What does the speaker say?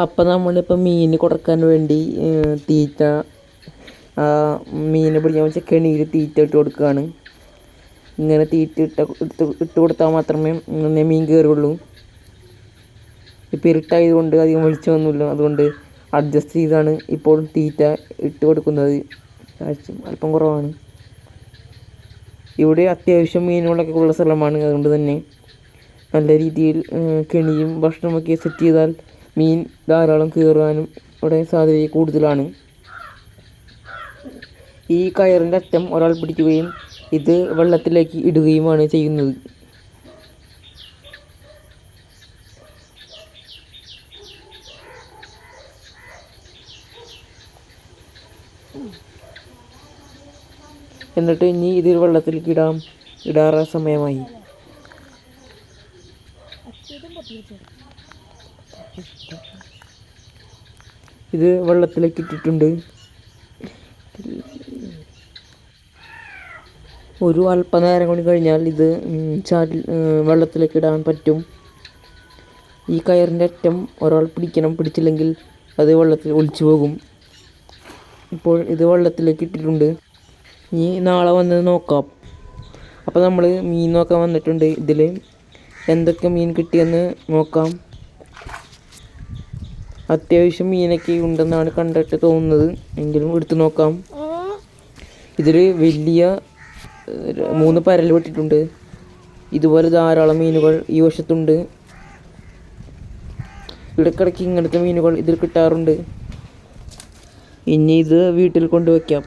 അപ്പം നമ്മളിപ്പോൾ മീൻ കൊടുക്കാൻ വേണ്ടി തീറ്റ മീൻ പിടിക്കാൻ വെച്ച കെണിയിൽ തീറ്റ ഇട്ട് കൊടുക്കുകയാണ് ഇങ്ങനെ തീറ്റ ഇട്ട ഇട്ട് ഇട്ട് കൊടുത്താൽ മാത്രമേ ഇങ്ങനെ മീൻ കയറുള്ളൂ ഇപ്പം ഇരുട്ടായതുകൊണ്ട് അധികം വെളിച്ചമൊന്നുമില്ല. അതുകൊണ്ട് അഡ്ജസ്റ്റ് ചെയ്താണ് ഇപ്പോൾ തീറ്റ ഇട്ട് കൊടുക്കുന്നത്. അല്പം കുറവാണ്. ഇവിടെ അത്യാവശ്യം മീനുകളൊക്കെ ഉള്ള സ്ഥലമാണ്. അതുകൊണ്ട് തന്നെ നല്ല രീതിയിൽ കെണിയും ഭക്ഷണമൊക്കെ സെറ്റ് ചെയ്താൽ മീൻ ധാരാളം കീറാനും ഇവിടെ സാധ്യത കൂടുതലാണ്. ഈ കയറിന്റെ അറ്റം ഒരാൾ പിടിക്കുകയും ഇത് വെള്ളത്തിലേക്ക് ഇടുകയുമാണ് ചെയ്യുന്നത്. എന്നിട്ട് ഇനി ഇതിൽ വെള്ളത്തിലേക്ക് ഇടാം. ഇടാറ സമയമായി. ഇത് വെള്ളത്തിലേക്ക് ഇട്ടിട്ടുണ്ട്. ഒരു അല്പനേരം കൂടി കഴിഞ്ഞാൽ ഇത് ചാട്ടിൽ ചാടി വെള്ളത്തിലേക്ക് ഇടാൻ പറ്റും. ഈ കയറിന്റെ അറ്റം ഒരാൾ പിടിക്കണം. പിടിച്ചില്ലെങ്കിൽ അത് വെള്ളത്തിൽ ഒലിച്ചു പോകും. ഇപ്പോൾ ഇത് വെള്ളത്തിലേക്ക് ഇട്ടിട്ടുണ്ട്. ഇനി നാളെ വന്നത് നോക്കാം. അപ്പോൾ നമ്മൾ മീൻ നോക്കാൻ വന്നിട്ടുണ്ട് ഇതിൽ എന്തൊക്കെ മീൻ കിട്ടിയെന്ന് നോക്കാം. അത്യാവശ്യം മീനൊക്കെ ഉണ്ടെന്നാണ് കണ്ടിട്ട് തോന്നുന്നത്. എങ്കിലും എടുത്തു നോക്കാം. ഇതിൽ വലിയ മൂന്ന് പരൽ വെട്ടിട്ടുണ്ട്. ഇതുപോലെ ധാരാളം മീനുകൾ ഈ വശത്തുണ്ട്. ഇടയ്ക്കിടയ്ക്ക് ഇങ്ങനത്തെ മീനുകൾ ഇതിൽ കിട്ടാറുണ്ട്. ഇനി ഇത് വീട്ടിൽ കൊണ്ടുവയ്ക്കാം